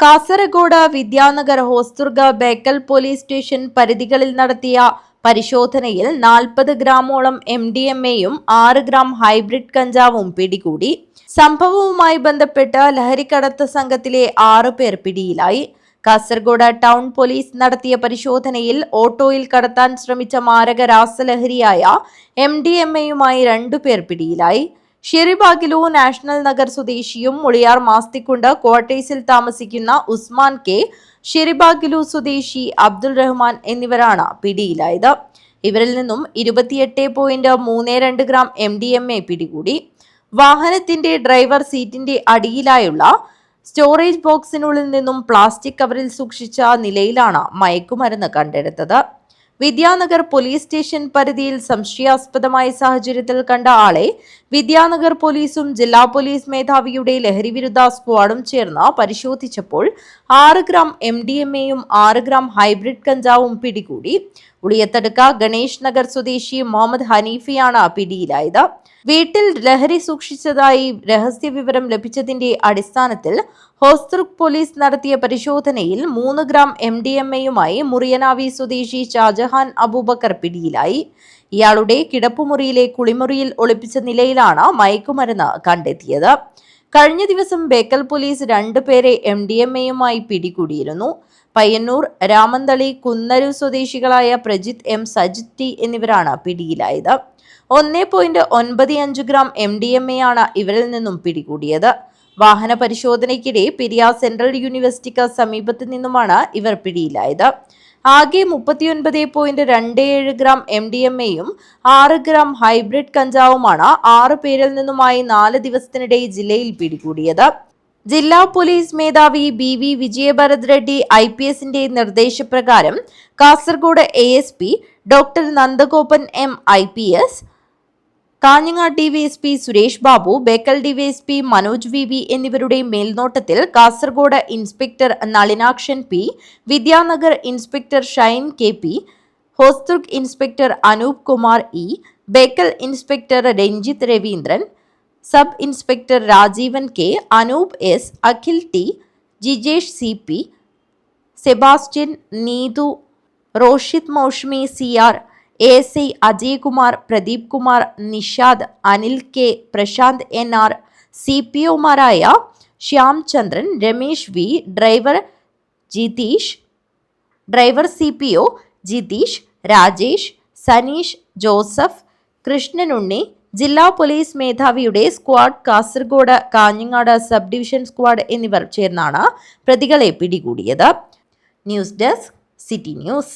Kasaragod Vidyanagar Hosdurg Bekal police station പരിധികളിൽ നടത്തിയ പരിശോധനയിൽ നാൽപ്പത് ഗ്രാമോളം എം ഡി എം എയും ആറ് ഗ്രാം ഹൈബ്രിഡ് കഞ്ചാവും പിടികൂടി. സംഭവവുമായി ബന്ധപ്പെട്ട് ലഹരിക്കടത്ത് സംഘത്തിലെ ആറു പേർ പിടിയിലായി. കാസർഗോഡ് ടൗൺ പോലീസ് നടത്തിയ പരിശോധനയിൽ ഓട്ടോയിൽ കടത്താൻ ശ്രമിച്ച മാരക രാസലഹരിയായ എം ഡി എം എയുമായി രണ്ടുപേർ പിടിയിലായി. ഷിറിബാഗിലു നാഷണൽ നഗർ സ്വദേശിയും മുളിയാർ മാസ്തിക്കുണ്ട്. ക്വാർട്ടേഴ്സിൽ താമസിക്കുന്ന ഉസ്മാൻ കെ ഷെറിബാഗിലു സ്വദേശി അബ്ദുൾ റഹ്മാൻ എന്നിവരാണ് പിടിയിലായത്. ഇവരിൽ നിന്നും ഇരുപത്തിയെട്ട് പോയിന്റ് മൂന്ന് രണ്ട് gram M D M A പിടികൂടി. വാഹനത്തിന്റെ ഡ്രൈവർ സീറ്റിന്റെ അടിയിലായുള്ള സ്റ്റോറേജ് ബോക്സിനുള്ളിൽ നിന്നും പ്ലാസ്റ്റിക് കവറിൽ സൂക്ഷിച്ച നിലയിലാണ് മയക്കുമരുന്ന് കണ്ടെടുത്തത്. വിദ്യാനഗർ പോലീസ് സ്റ്റേഷൻ പരിധിയിൽ സംശയാസ്പദമായ സാഹചര്യത്തിൽ കണ്ട ആളെ വിദ്യാനഗർ പോലീസും ജില്ലാ പോലീസ് മേധാവിയുടെ ലഹരി വിരുദ്ധ സ്ക്വാഡും ചേർന്ന് പരിശോധിച്ചപ്പോൾ ആറ് ഗ്രാം എം ഡി എം എയും ആറ് ഗ്രാം ഹൈബ്രിഡ് കഞ്ചാവും പിടികൂടി. ഉളിയത്തടുക്ക ഗണേഷ് നഗർ സ്വദേശി മുഹമ്മദ് ഹനീഫിയാണ് പിടിയിലായത്. വീട്ടിൽ ലഹരി സൂക്ഷിച്ചതായി രഹസ്യ വിവരം ലഭിച്ചതിന്റെ അടിസ്ഥാനത്തിൽ ഹോസ്ദുർഗ് പോലീസ് നടത്തിയ പരിശോധനയിൽ മൂന്ന് ഗ്രാം എം ഡി എം എയുമായി മുറിയനാവി സ്വദേശി ഷാജഹാൻ അബൂബക്കർ പിടിയിലായി. ഇയാളുടെ കിടപ്പുമുറിയിലെ കുളിമുറിയിൽ ഒളിപ്പിച്ച നിലയിലാണ് മയക്കുമരുന്ന് കണ്ടെത്തിയത്. കഴിഞ്ഞ ദിവസം ബേക്കൽ പോലീസ് രണ്ടുപേരെ എം ഡി എം എയുമായി പിടികൂടിയിരുന്നു. പയ്യന്നൂർ രാമന്തളി കുന്നരു സ്വദേശികളായ പ്രജിത്ത് എം സജിത് ടി എന്നിവരാണ് പിടിയിലായത്. ഒന്നേ പോയിന്റ് ഒൻപത് അഞ്ച് gram M D M A ആണ് ഇവരിൽ നിന്നും പിടികൂടിയത്. വാഹന പരിശോധനയ്ക്കിടെ പെരിയാർ സെൻട്രൽ യൂണിവേഴ്സിറ്റിക്ക് സമീപത്ത് നിന്നുമാണ് ഇവർ പിടിയിലായത്. ആകെ മുപ്പത്തിയൊൻപത് പോയിന്റ് രണ്ട് ഏഴ് ഗ്രാം എം ഡി എം എയും ആറ് ഗ്രാം ഹൈബ്രിഡ് കഞ്ചാവുമാണ് ആറ് പേരിൽ നിന്നുമായി നാല് ദിവസത്തിനിടെ ജില്ലയിൽ പിടികൂടിയത്. ജില്ലാ പോലീസ് മേധാവി B V Vijayabharath Reddy I P എസിന്റെ നിർദ്ദേശപ്രകാരം Kasaragod A S P doctor Nandagopan M I P S Kanhangad DYSP Suresh Babu Bekal DYSP Manoj V V എന്നിവരുടെ മേൽനോട്ടത്തിൽ Kasaragod inspector Nalinakshan P Vidyanagar inspector Shine K P Hosdurg inspector Anoop Kumar E Bekal inspector Ranjith Raveendran sub inspector Rajeevan K Anoop S Akhil T Jijesh C P Sebastian Neethu Roshith Moushmi C R A C Ajaykumar Pradeep Kumar Nishad Anil K Prashanth N R C P ഒമാരായ Shyam Chandran Ramesh V driver Jitheesh driver C P O Jitheesh Rajesh Saneesh Joseph Krishnanunni ജില്ലാ police മേധാവിയുടെ squad Kasaragod Kanhangad sub division squad എന്നിവർ ചേർന്നാണ് പ്രതികളെ പിടികൂടിയത്. News desk city news.